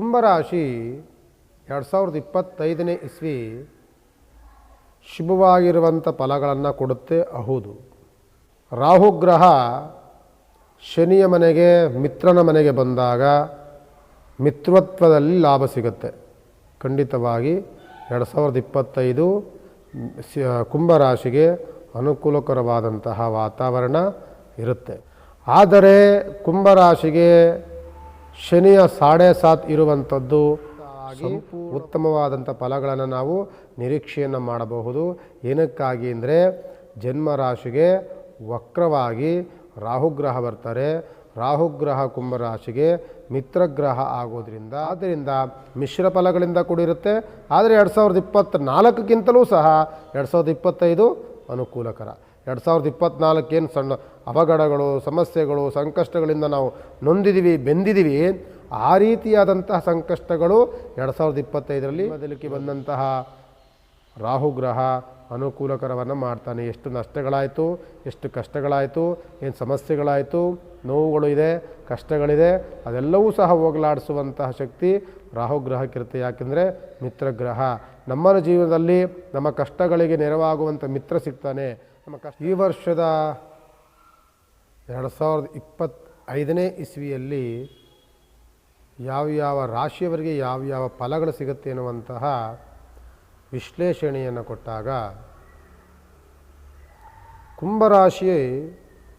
ಕುಂಭರಾಶಿ ಎರಡು ಸಾವಿರದ ಇಪ್ಪತ್ತೈದನೇ ಇಸ್ವಿ ಶುಭವಾಗಿರುವಂಥ ಫಲಗಳನ್ನು ಕೊಡುತ್ತೆ ಹೌದು. ರಾಹುಗ್ರಹ ಶನಿಯ ಮನೆಗೆ, ಮಿತ್ರನ ಮನೆಗೆ ಬಂದಾಗ ಮಿತ್ರತ್ವದಲ್ಲಿ ಲಾಭ ಸಿಗುತ್ತೆ. ಖಂಡಿತವಾಗಿ ಎರಡು ಸಾವಿರದ ಇಪ್ಪತ್ತೈದು ಕುಂಭರಾಶಿಗೆ ಅನುಕೂಲಕರವಾದಂತಹ ವಾತಾವರಣ ಇರುತ್ತೆ. ಆದರೆ ಕುಂಭರಾಶಿಗೆ ಶನಿಯ ಸಾಡೆ ಸಾತ್ ಇರುವಂಥದ್ದು ಉತ್ತಮವಾದಂಥ ಫಲಗಳನ್ನು ನಾವು ನಿರೀಕ್ಷೆಯನ್ನು ಮಾಡಬಹುದು. ಏನಕ್ಕಾಗಿ ಅಂದರೆ ಜನ್ಮರಾಶಿಗೆ ವಕ್ರವಾಗಿ ರಾಹುಗ್ರಹ ಬರ್ತಾರೆ. ರಾಹುಗ್ರಹ ಕುಂಭರಾಶಿಗೆ ಮಿತ್ರಗ್ರಹ ಆಗೋದ್ರಿಂದ, ಆದ್ದರಿಂದ ಮಿಶ್ರ ಫಲಗಳಿಂದ ಕೂಡಿರುತ್ತೆ. ಆದರೆ ಎರಡು ಸಾವಿರದ ಇಪ್ಪತ್ತ್ನಾಲ್ಕಕ್ಕಿಂತಲೂ ಸಹ ಎರಡು ಸಾವಿರದ ಇಪ್ಪತ್ತೈದು ಅನುಕೂಲಕರ. ಎರಡು ಸಾವಿರದ ಇಪ್ಪತ್ತ್ನಾಲ್ಕೇನು ಸಣ್ಣ ಅವಘಡಗಳು, ಸಮಸ್ಯೆಗಳು, ಸಂಕಷ್ಟಗಳಿಂದ ನಾವು ನೊಂದಿದ್ದೀವಿ ಬೆಂದಿದ್ದೀವಿ ಆ ರೀತಿಯಾದಂತಹ ಸಂಕಷ್ಟಗಳು ಎರಡು ಸಾವಿರದ ಇಪ್ಪತ್ತೈದರಲ್ಲಿ ಬದಲಿಕೆ ಬಂದಂತಹ ರಾಹುಗ್ರಹ ಅನುಕೂಲಕರವನ್ನು ಮಾಡ್ತಾನೆ. ಎಷ್ಟು ನಷ್ಟಗಳಾಯಿತು, ಎಷ್ಟು ಕಷ್ಟಗಳಾಯಿತು, ಏನು ಸಮಸ್ಯೆಗಳಾಯಿತು, ನೋವುಗಳು ಇದೆ, ಕಷ್ಟಗಳಿದೆ, ಅದೆಲ್ಲವೂ ಸಹ ಹೋಗಲಾಡಿಸುವಂತಹ ಶಕ್ತಿ ರಾಹುಗ್ರಹಕ್ಕಿರುತ್ತೆ ಯಾಕೆಂದರೆ ಮಿತ್ರಗ್ರಹ ನಮ್ಮ ಜೀವನದಲ್ಲಿ ನಮ್ಮ ಕಷ್ಟಗಳಿಗೆ ನೆರವಾಗುವಂಥ ಮಿತ್ರ ಸಿಗ್ತಾನೆ. ನಮ್ಮ ಕಷ್ಟ ಈ ವರ್ಷದ ಎರಡು ಸಾವಿರದ ಇಪ್ಪತ್ತೈದನೇ ಇಸ್ವಿಯಲ್ಲಿ ಯಾವ್ಯಾವ ರಾಶಿಯವರಿಗೆ ಯಾವ ಫಲಗಳು ಸಿಗುತ್ತೆ ಎನ್ನುವಂತಹ ವಿಶ್ಲೇಷಣೆಯನ್ನು ಕೊಟ್ಟಾಗ ಕುಂಭರಾಶಿ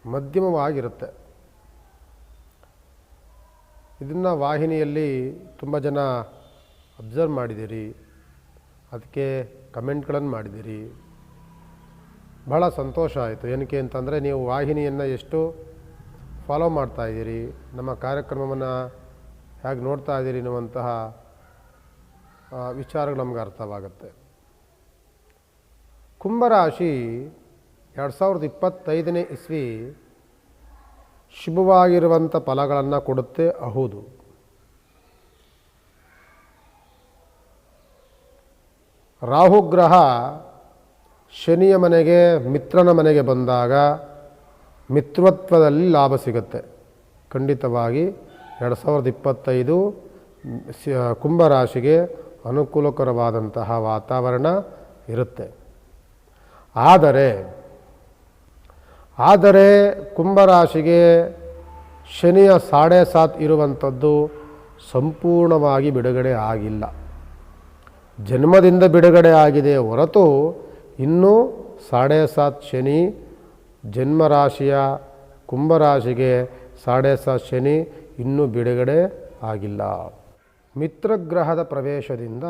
ಮಧ್ಯಮವಾಗಿರುತ್ತೆ. ಇದನ್ನು ವಾಹಿನಿಯಲ್ಲಿ ತುಂಬ ಜನ ಅಬ್ಸರ್ವ್ ಮಾಡಿದ್ದೀರಿ. ಅದಕ್ಕೆ ಕಮೆಂಟ್ಗಳನ್ನು ಮಾಡಿದ್ದೀರಿ. ಬಹಳ ಸಂತೋಷ ಆಯಿತು. ಏನಕ್ಕೆ ಅಂತಂದರೆ ನೀವು ವಾಹಿನಿಯನ್ನು ಎಷ್ಟು ಫಾಲೋ ಮಾಡ್ತಾ ಇದ್ದೀರಿ, ನಮ್ಮ ಕಾರ್ಯಕ್ರಮವನ್ನು ಹೇಗೆ ನೋಡ್ತಾ ಇದ್ದೀರಿ ಅನ್ನುವಂತಹ ವಿಚಾರಗಳು ನಮ್ಗೆ ಅರ್ಥವಾಗುತ್ತೆ. ಕುಂಭರಾಶಿ ಎರಡು ಸಾವಿರದ ಇಪ್ಪತ್ತೈದನೇ ಇಸ್ವಿ ಶುಭವಾಗಿರುವಂಥ ಫಲಗಳನ್ನು ಕೊಡುತ್ತೆ ಹೌದು ರಾಹುಗ್ರಹ ಶನಿಯ ಮನೆಗೆ, ಮಿತ್ರನ ಮನೆಗೆ ಬಂದಾಗ ಮಿತ್ರತ್ವದಲ್ಲಿ ಲಾಭ ಸಿಗುತ್ತೆ. ಖಂಡಿತವಾಗಿ ಎರಡು ಸಾವಿರದ ಇಪ್ಪತ್ತೈದು ಕುಂಭರಾಶಿಗೆ ಅನುಕೂಲಕರವಾದಂತಹ ವಾತಾವರಣ ಇರುತ್ತೆ. ಆದರೆ ಆದರೆ ಕುಂಭರಾಶಿಗೆ ಶನಿಯ ಸಾಡೆ ಸಾತ್ ಇರುವಂಥದ್ದು ಸಂಪೂರ್ಣವಾಗಿ ಬಿಡುಗಡೆ ಆಗಿಲ್ಲ. ಜನ್ಮದಿಂದ ಬಿಡುಗಡೆ ಆಗಿದೆ ಹೊರತು ಇನ್ನೂ ಸಾಡೆ ಸಾತ್ ಶನಿ ಜನ್ಮರಾಶಿಯ ಕುಂಭರಾಶಿಗೆ ಸಾಡೆ ಸಾತ್ ಶನಿ ಇನ್ನೂ ಬಿಡುಗಡೆ ಆಗಿಲ್ಲ. ಮಿತ್ರಗ್ರಹದ ಪ್ರವೇಶದಿಂದ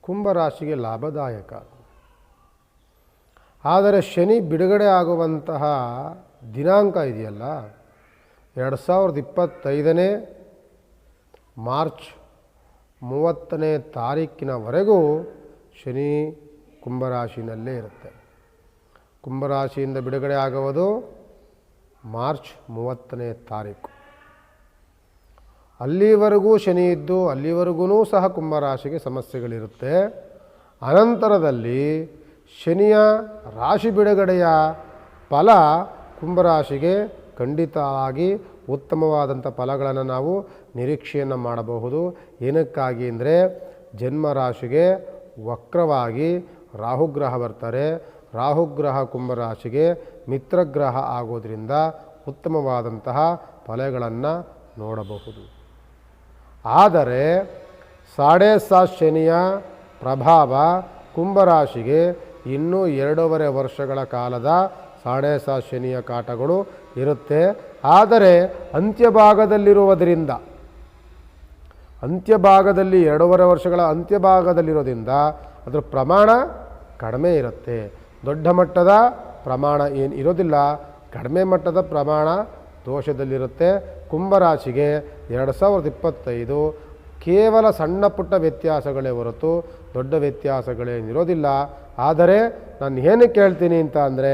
ಕುಂಭರಾಶಿಗೆ ಲಾಭದಾಯಕ. ಆದರೆ ಶನಿ ಬಿಡುಗಡೆ ಆಗುವಂತಹ ದಿನಾಂಕ ಇದೆಯಲ್ಲ? ಎರಡು ಸಾವಿರದ ಇಪ್ಪತ್ತೈದನೇ ಮಾರ್ಚ್ ಮೂವತ್ತನೇ ತಾರೀಕಿನವರೆಗೂ ಶನಿ ಕುಂಭರಾಶಿನಲ್ಲೇ ಇರುತ್ತೆ. ಕುಂಭರಾಶಿಯಿಂದ ಬಿಡುಗಡೆ ಆಗುವುದು ಮಾರ್ಚ್ ಮೂವತ್ತನೇ ತಾರೀಕು. ಅಲ್ಲಿವರೆಗೂ ಶನಿ ಇದ್ದು ಅಲ್ಲಿವರೆಗೂ ಸಹ ಕುಂಭರಾಶಿಗೆ ಸಮಸ್ಯೆಗಳಿರುತ್ತೆ. ಅನಂತರದಲ್ಲಿ ಶನಿಯ ರಾಶಿ ಬಿಡುಗಡೆಯ ಫಲ ಕುಂಭರಾಶಿಗೆ ಖಂಡಿತ ಆಗಿ ಉತ್ತಮವಾದಂಥ ಫಲಗಳನ್ನು ನಾವು ನಿರೀಕ್ಷೆಯನ್ನು ಮಾಡಬಹುದು. ಏನಕ್ಕಾಗಿ ಅಂದರೆ ಜನ್ಮರಾಶಿಗೆ ವಕ್ರವಾಗಿ ರಾಹುಗ್ರಹ ಬರ್ತಾರೆ. ರಾಹುಗ್ರಹ ಕುಂಭರಾಶಿಗೆ ಮಿತ್ರಗ್ರಹ ಆಗೋದ್ರಿಂದ ಉತ್ತಮವಾದಂತಹ ಫಲಗಳನ್ನು ನೋಡಬಹುದು. ಆದರೆ ಸಾಡೆ ಸಾತ್ ಶನಿಯ ಪ್ರಭಾವ ಕುಂಭರಾಶಿಗೆ ಇನ್ನೂ ಎರಡೂವರೆ ವರ್ಷಗಳ ಕಾಲದ ಸಾಡೆ ಸಾ ಶನಿಯ ಕಾಟಗಳು ಇರುತ್ತೆ. ಆದರೆ ಅಂತ್ಯಭಾಗದಲ್ಲಿರುವುದರಿಂದ ಅಂತ್ಯಭಾಗದಲ್ಲಿ ಎರಡೂವರೆ ವರ್ಷಗಳ ಅಂತ್ಯಭಾಗದಲ್ಲಿರೋದ್ರಿಂದ ಅದರ ಪ್ರಮಾಣ ಕಡಿಮೆ ಇರುತ್ತೆ. ದೊಡ್ಡ ಮಟ್ಟದ ಪ್ರಮಾಣ ಏನು ಇರೋದಿಲ್ಲ. ಕಡಿಮೆ ಮಟ್ಟದ ಪ್ರಮಾಣ ದೋಷದಲ್ಲಿರುತ್ತೆ. ಕುಂಭರಾಶಿಗೆ ಎರಡು ಸಾವಿರದ ಇಪ್ಪತ್ತೈದು ಕೇವಲ ಸಣ್ಣ ಪುಟ್ಟ ವ್ಯತ್ಯಾಸಗಳೇ ಹೊರತು ದೊಡ್ಡ ವ್ಯತ್ಯಾಸಗಳೇನಿರೋದಿಲ್ಲ ಆದರೆ ನಾನು ಏನಕ್ಕೆ ಹೇಳ್ತೀನಿ ಅಂತ ಅಂದರೆ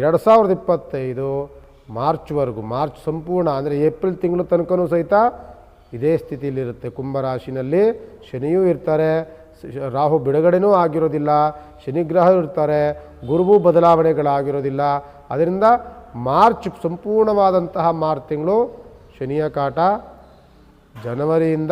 ಎರಡು ಸಾವಿರದ ಇಪ್ಪತ್ತೈದು ಮಾರ್ಚ್ವರೆಗೂ, ಮಾರ್ಚ್ ಸಂಪೂರ್ಣ ಅಂದರೆ ಏಪ್ರಿಲ್ ತಿಂಗಳು ತನಕನೂ ಸಹಿತ ಇದೇ ಸ್ಥಿತಿಯಲ್ಲಿರುತ್ತೆ. ಕುಂಭರಾಶಿನಲ್ಲಿ ಶನಿಯೂ ಇರ್ತಾರೆ. ರಾಹು ಬಿಡುಗಡೆನೂ ಆಗಿರೋದಿಲ್ಲ ಶನಿಗ್ರಹ ಇರ್ತಾರೆ, ಗುರುವು ಬದಲಾವಣೆಗಳಾಗಿರೋದಿಲ್ಲ. ಅದರಿಂದ ಮಾರ್ಚ್ ಸಂಪೂರ್ಣವಾದಂತಹ ಮಾರ್ಚ್ ತಿಂಗಳು ಶನಿಯ ಕಾಟ ಜನವರಿಯಿಂದ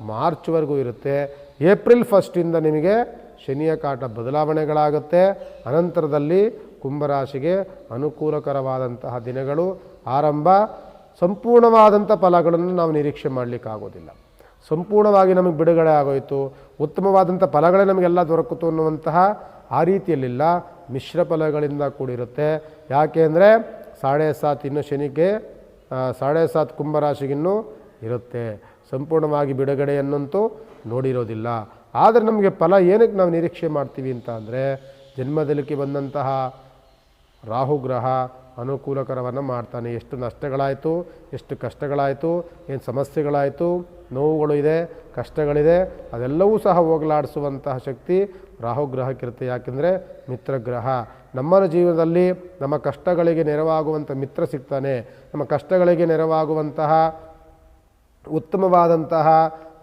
ಮಾರ್ಚ್ವರೆಗೂ ಇರುತ್ತೆ. ಏಪ್ರಿಲ್ ಫಸ್ಟಿಂದ ನಿಮಗೆ ಶನಿಯ ಕಾಟ ಬದಲಾವಣೆಗಳಾಗುತ್ತೆ. ಅನಂತರದಲ್ಲಿ ಕುಂಭರಾಶಿಗೆ ಅನುಕೂಲಕರವಾದಂತಹ ದಿನಗಳು ಆರಂಭ. ಸಂಪೂರ್ಣವಾದಂಥ ಫಲಗಳನ್ನು ನಾವು ನಿರೀಕ್ಷೆ ಮಾಡಲಿಕ್ಕಾಗೋದಿಲ್ಲ. ಸಂಪೂರ್ಣವಾಗಿ ನಮಗೆ ಬಿಡುಗಡೆ ಆಗೋಯಿತು. ಉತ್ತಮವಾದಂಥ ಫಲಗಳೇ ನಮಗೆಲ್ಲ ದೊರಕಿತು ಅನ್ನುವಂತಹ ಆ ರೀತಿಯಲ್ಲಿಲ್ಲ. ಮಿಶ್ರ ಫಲಗಳಿಂದ ಕೂಡಿರುತ್ತೆ. ಯಾಕೆ ಅಂದರೆ ಸಾಡೆ ಸಾತ್ ಇನ್ನು ಶನಿಗೆ ಸಾಡೆ ಸಾತ್ ಕುಂಭರಾಶಿಗಿನ್ನೂ ಇರುತ್ತೆ. ಸಂಪೂರ್ಣವಾಗಿ ಬಿಡುಗಡೆಯನ್ನಂತೂ ನೋಡಿರೋದಿಲ್ಲ. ಆದರೆ ನಮಗೆ ಫಲ ಏನಕ್ಕೆ ನಾವು ನಿರೀಕ್ಷೆ ಮಾಡ್ತೀವಿ ಅಂತ ಅಂದರೆ ಜನ್ಮದಲ್ಲಿಕ್ಕೆ ಬಂದಂತಹ ರಾಹುಗ್ರಹ ಅನುಕೂಲಕರವನ್ನು ಮಾಡ್ತಾನೆ. ಎಷ್ಟು ನಷ್ಟಗಳಾಯಿತು, ಎಷ್ಟು ಕಷ್ಟಗಳಾಯಿತು, ಏನು ಸಮಸ್ಯೆಗಳಾಯಿತು ನೋವುಗಳು ಇದೆ, ಕಷ್ಟಗಳಿದೆ, ಅದೆಲ್ಲವೂ ಸಹ ಹೋಗಲಾಡಿಸುವಂತಹ ಶಕ್ತಿ ರಾಹುಗ್ರಹಕ್ಕಿರುತ್ತೆ. ಯಾಕೆಂದರೆ ಮಿತ್ರಗ್ರಹ. ನಮ್ಮ ಜೀವನದಲ್ಲಿ ನಮ್ಮ ಕಷ್ಟಗಳಿಗೆ ನೆರವಾಗುವಂಥ ಮಿತ್ರ ಸಿಗ್ತಾನೆ. ನಮ್ಮ ಕಷ್ಟಗಳಿಗೆ ನೆರವಾಗುವಂತಹ ಉತ್ತಮವಾದಂತಹ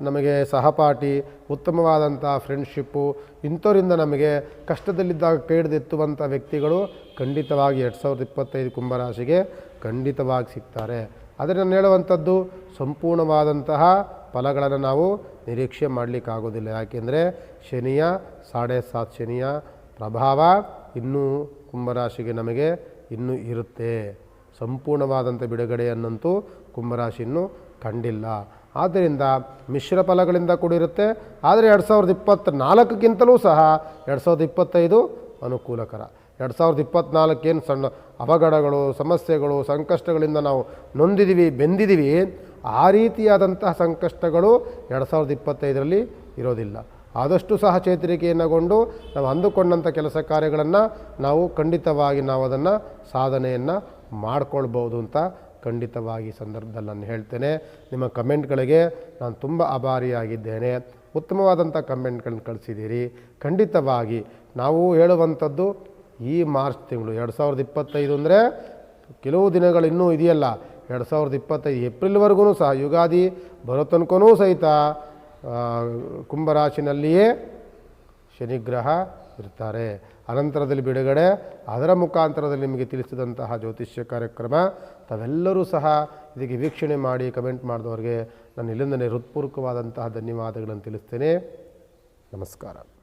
ನಮಗೆ ಸಹಪಾಠಿ, ಉತ್ತಮವಾದಂಥ ಫ್ರೆಂಡ್ಶಿಪ್ಪು ಇಂಥವರಿಂದ ನಮಗೆ ಕಷ್ಟದಲ್ಲಿದ್ದಾಗ ಕೈಡ್ದೆತ್ತುವಂಥ ವ್ಯಕ್ತಿಗಳು ಖಂಡಿತವಾಗಿ ಎರಡು ಸಾವಿರದ ಇಪ್ಪತ್ತೈದು ಕುಂಭರಾಶಿಗೆ ಖಂಡಿತವಾಗಿ ಸಿಗ್ತಾರೆ. ಆದರೆ ನಾನು ಹೇಳುವಂಥದ್ದು, ಸಂಪೂರ್ಣವಾದಂತಹ ಫಲಗಳನ್ನು ನಾವು ನಿರೀಕ್ಷೆ ಮಾಡಲಿಕ್ಕಾಗೋದಿಲ್ಲ. ಯಾಕೆಂದರೆ ಶನಿಯ ಸಾಡೆ ಸಾತ್ ಶನಿಯ ಪ್ರಭಾವ ಇನ್ನೂ ಕುಂಭರಾಶಿಗೆ ನಮಗೆ ಇನ್ನೂ ಇರುತ್ತೆ. ಸಂಪೂರ್ಣವಾದಂಥ ಬಿಡುಗಡೆಯನ್ನಂತೂ ಕುಂಭರಾಶಿ ಇನ್ನೂ ಕಂಡಿಲ್ಲ. ಆದ್ದರಿಂದ ಮಿಶ್ರ ಫಲಗಳಿಂದ ಕೂಡಿರುತ್ತೆ. ಆದರೆ ಎರಡು ಸಾವಿರದ ಇಪ್ಪತ್ತ್ನಾಲ್ಕಕ್ಕಿಂತಲೂ ಸಹ ಎರಡು ಸಾವಿರದ ಇಪ್ಪತ್ತೈದು ಅನುಕೂಲಕರ. ಎರಡು ಸಾವಿರದ ಇಪ್ಪತ್ತ್ನಾಲ್ಕೇನು ಸಣ್ಣ ಅವಘಡಗಳು, ಸಮಸ್ಯೆಗಳು, ಸಂಕಷ್ಟಗಳಿಂದ ನಾವು ನೊಂದಿದ್ದೀವಿ ಬೆಂದಿದ್ದೀವಿ ಆ ರೀತಿಯಾದಂತಹ ಸಂಕಷ್ಟಗಳು ಎರಡು ಸಾವಿರದ ಇಪ್ಪತ್ತೈದರಲ್ಲಿ ಇರೋದಿಲ್ಲ. ಆದಷ್ಟು ಸಹ ಚೇತರಿಕೆಯನ್ನಗೊಂಡು ನಾವು ಅಂದುಕೊಂಡಂಥ ಕೆಲಸ ಕಾರ್ಯಗಳನ್ನು ನಾವು ಖಂಡಿತವಾಗಿ ನಾವು ಅದನ್ನು ಸಾಧನೆಯನ್ನು ಮಾಡ್ಕೊಳ್ಬೋದು ಅಂತ ಖಂಡಿತವಾಗಿ ಸಂದರ್ಭದಲ್ಲಿ ನಾನು ಹೇಳ್ತೇನೆ. ನಿಮ್ಮ ಕಮೆಂಟ್ಗಳಿಗೆ ನಾನು ತುಂಬ ಅಭಾರಿಯಾಗಿದ್ದೇನೆ ಉತ್ತಮವಾದಂಥ ಕಮೆಂಟ್ಗಳನ್ನ ಕಳಿಸಿದ್ದೀರಿ. ಖಂಡಿತವಾಗಿ ನಾವು ಹೇಳುವಂಥದ್ದು ಈ ಮಾರ್ಚ್ ತಿಂಗಳು, ಎರಡು ಸಾವಿರದ ಇಪ್ಪತ್ತೈದು ಅಂದರೆ ಕೆಲವು ದಿನಗಳು ಇನ್ನೂ ಇದೆಯಲ್ಲ, ಎರಡು ಸಾವಿರದ ಇಪ್ಪತ್ತೈದು ಏಪ್ರಿಲ್ವರೆಗೂ ಸಹ ಯುಗಾದಿ ಬರೋ ತನಕನೂ ಸಹಿತ ಕುಂಭರಾಶಿನಲ್ಲಿಯೇ ಶನಿಗ್ರಹ ಇರ್ತಾರೆ. ಅನಂತರದಲ್ಲಿ ಬಿಡುಗಡೆ, ಅದರ ಮುಖಾಂತರದಲ್ಲಿ ನಿಮಗೆ ತಿಳಿಸಿದಂತಹ ಜ್ಯೋತಿಷ್ಯ ಕಾರ್ಯಕ್ರಮ, ತಾವೆಲ್ಲರೂ ಸಹ ಇದಕ್ಕೆ ವೀಕ್ಷಣೆ ಮಾಡಿ ಕಮೆಂಟ್ ಮಾಡಿದವ್ರಿಗೆ ನಾನು ಇಲ್ಲಿಂದಲೇ ಹೃತ್ಪೂರ್ವಕವಾದಂತಹ ಧನ್ಯವಾದಗಳನ್ನು ತಿಳಿಸ್ತೇನೆ. ನಮಸ್ಕಾರ.